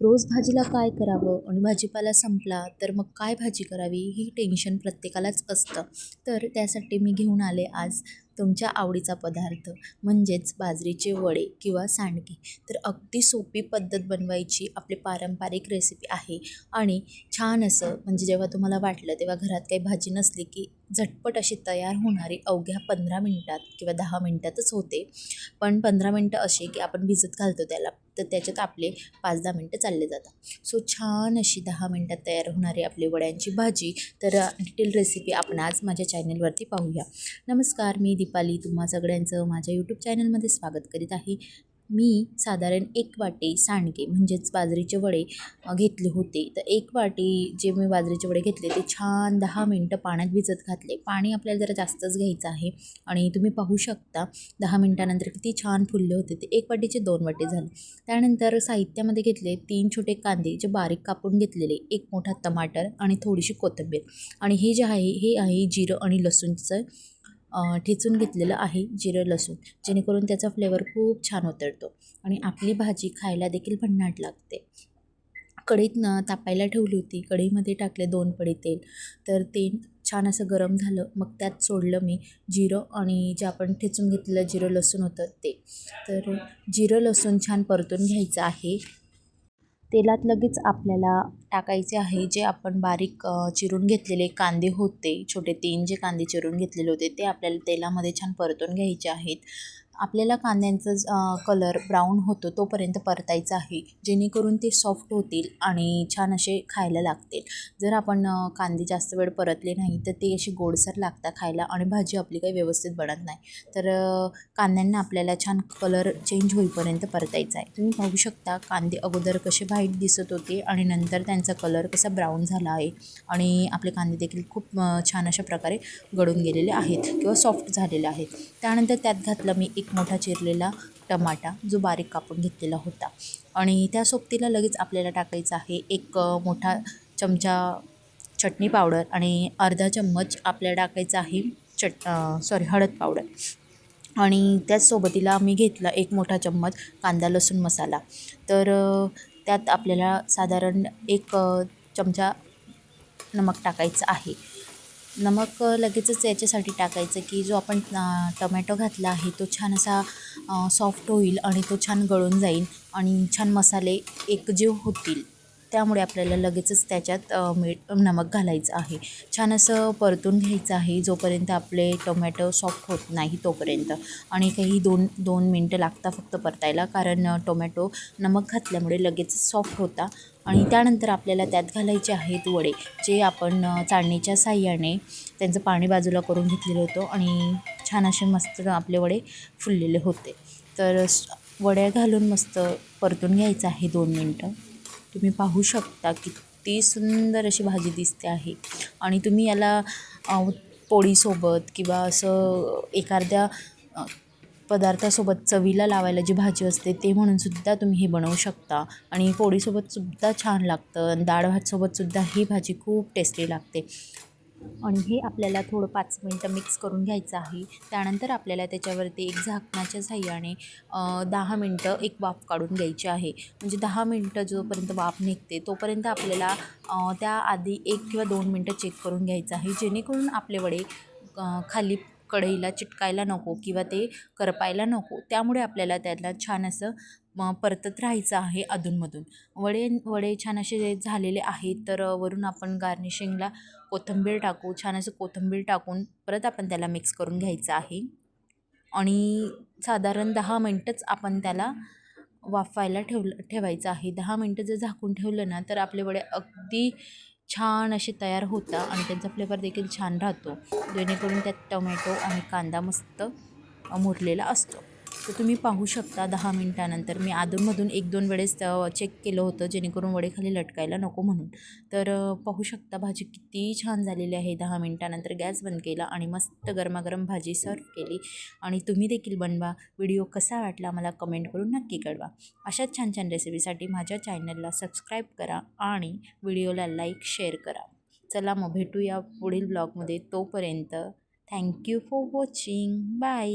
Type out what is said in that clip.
रोज भाजीला काय करावं आणि भाजीपाला संपला तर मग काय भाजी करावी ही टेन्शन प्रत्येकालाच असतं. तर त्यासाठी मी घेऊन आले आज तुमच्या आवडीचा पदार्थ म्हणजेच बाजरीचे वडे किंवा सांडगे. तर अगदी सोपी पद्धत बनवायची आपली पारंपरिक रेसिपी आहे. आणि छान असं म्हणजे जेव्हा तुम्हाला वाटलं तेव्हा घरात काही भाजी नसली की झटपट अशी तयार होणारी अवघ्या पंधरा मिनटात किंवा दहा मिनटातच होते. पण पंधरा मिनटं असे की आपण भिजत घालतो त्याला तर त्याच्यात आपले पाच दहा मिनटं चालले जातात. सो छान अशी दहा मिनटात तयार होणारी आपली वड्यांची भाजी. तर डिटेल रेसिपी आपण आज माझ्या चॅनलवरती पाहूया. नमस्कार मी दीपाली तुम्हा सगळ्यांचं माझ्या यूट्यूब चॅनलमध्ये स्वागत करीत आहे. मी साधारण एक वाटी सांडगे म्हणजेच बाजरीचे वडे घेतले होते. तर एक वाटी जे मी बाजरीचे वडे घेतले ते छान दहा मिनटं पाण्यात भिजत घातले. पाणी आपल्याला जरा जास्तच घ्यायचं आहे. आणि तुम्ही पाहू शकता दहा मिनटानंतर किती छान फुलले होते ते. एक वाटीचे दोन वाटे झाले. त्यानंतर साहित्यामध्ये घेतले तीन छोटे कांदे जे बारीक कापून घेतलेले. एक मोठा टमाटर आणि थोडीशी कोथिंबीर. आणि हे जे आहे हे आहे जिरं आणि लसूणचं ठेचून घेतलेलं आहे जिरं लसूण. जेणेकरून त्याचा फ्लेवर खूप छान उतरतो. आणि आपली भाजी खायला देखील भन्नाट लागते. कढईत न तापायला ठेवली होती. कढईमध्ये टाकले दोन पडी तेल. तर तेल छान असं गरम झालं. मग त्यात सोडलं मी जिरं आणि जे आपण ठेचून घेतलेलं जिरं लसूण होतं ते. तर जिरं लसूण छान परतून घ्यायचं आहे. तेलात लगेच आपल्याला टाकायचे आहे. जे आपण बारीक चिरून घेतलेले कांदे होते छोटे तीन जे कांदे चिरून घेतलेले होते ते आपल्याला तेलामध्ये छान परतून घ्यायचे आहेत. आपल्याला कांद्यांचा कलर ब्राऊन होतो तोपर्यंत परतायचा आहे. जेणेकरून ते सॉफ्ट होतील आणि छान असे खायला लागतील. जर आपण कांदे जास्त वेळ परतले नाही तर ते असे गोडसर लागतात खायला आणि भाजी आपली काही व्यवस्थित बनत नाही. तर कांद्यांना आपल्याला छान कलर चेंज होईपर्यंत परतायचा आहे. तुम्ही पाहू शकता कांदे अगोदर कसे व्हाईट दिसत होते आणि नंतर त्यांचा कलर कसा ब्राऊन झाला आहे. आणि आपले कांदे देखील खूप छान अशा प्रकारे गळून गेलेले आहेत किंवा सॉफ्ट झालेले आहेत. त्यानंतर त्यात घातलं मी एक मोठा चिरलेला टमाटा जो बारीक कापून घेतलेला होता. आणि त्या सोबतीला लगेच आपल्याला टाकायचं आहे एक मोठा चमचा चटणी पावडर आणि अर्धा चम्मच आपल्याला टाकायचा आहे चट सॉरी हळद पावडर. आणि त्याच सोबतीला मी घेतला एक मोठा चम्मच कांदा लसूण मसाला. तर त्यात आपल्याला साधारण एक चमचा नमक टाकायचं आहे. नमक लगेचच याच्यासाठी टाकायचं की जो आपण टोमॅटो टमॅटो घातला आहे तो छान असा सॉफ्ट होईल आणि तो छान गळून जाईल आणि छान मसाले एकजीव होतील. त्यामुळे आपल्याला लगेचच त्याच्यात मीठ नमक घालायचं आहे. छान असं परतून घ्यायचं आहे जोपर्यंत आपले टोमॅटो सॉफ्ट होत नाही तोपर्यंत. आणि काही दोन दोन मिनटं लागतात फक्त परतायला कारण टोमॅटो नमक घातल्यामुळे लगेच सॉफ्ट होता. आणि त्यानंतर आपल्याला त्यात घालायचे आहेत वडे जे आपण चाळणीच्या साह्याने त्यांचं पाणी बाजूला करून घेतलेलं होतं आणि छान असे मस्त आपले वडे फुललेले होते. तर वड्या घालून मस्त परतून घ्यायचं आहे दोन मिनटं. तुम्ही पाहू शकता किती सुंदर अशी भाजी दिसते आहे. आणि तुम्ही याला पोळीसोबत किंवा असं एखाद्या पदार्थासोबत चवीला लावायला जी भाजी असते ते म्हणून सुद्धा तुम्ही हे बनवू शकता. आणि पोळीसोबत सुद्धा छान लागतं. आणि डाळ भातसोबत सुद्धा ही भाजी खूप टेस्टी लागते. आणि हे आपल्याला थोडं पाच मिनटं मिक्स करून घ्यायचं आहे. त्यानंतर आपल्याला त्याच्यावरती एक झाकणाच्या साह्याने दहा मिनटं एक वाफ काढून घ्यायची आहे. म्हणजे दहा मिनटं जोपर्यंत वाफ निघते तोपर्यंत आपल्याला त्याआधी एक किंवा दोन मिनटं चेक करून घ्यायचं आहे. जेणेकरून आपले वडे खाली कढईला चिटकायला नको किंवा ते करपायला नको. त्यामुळे आपल्याला त्याला छान असं परतत राहायचं आहे अधूनमधून. वडे वडे छान असे झालेले आहेत तर वरून आपण गार्निशिंगला कोथिंबीर टाकू. छान असं कोथिंबीर टाकून परत आपण त्याला मिक्स करून घ्यायचं आहे. आणि साधारण दहा मिनटंच आपण त्याला वाफायला ठेवलं ठेवायचं आहे. दहा मिनटं जर झाकून ठेवलं ना तर आपले वडे अगदी छान असे तयार होतात आणि त्यांचा फ्लेवर देखील छान राहतो. जेणेकरून त्यात टोमॅटो आणि कांदा मस्त मुरलेला असतो. तर तुम्ही पाहू शकता दहा मिनटानंतर. मी अधूनमधून एक दोन वेळेस चेक केलं होतं जेणेकरून वडे खाली लटकायला नको म्हणून. तर पाहू शकता भाजी किती छान झालेली आहे. दहा मिनटानंतर गॅस बंद केला आणि मस्त गरमागरम भाजी सर्व केली. आणि तुम्ही देखील बनवा. व्हिडिओ कसा वाटला मला कमेंट करून नक्की कळवा. अशाच छान छान रेसिपीसाठी माझ्या चॅनलला सबस्क्राईब करा आणि व्हिडिओला लाईक शेअर करा. चला मग भेटूया पुढील ब्लॉगमध्ये तोपर्यंत. Thank you for watching bye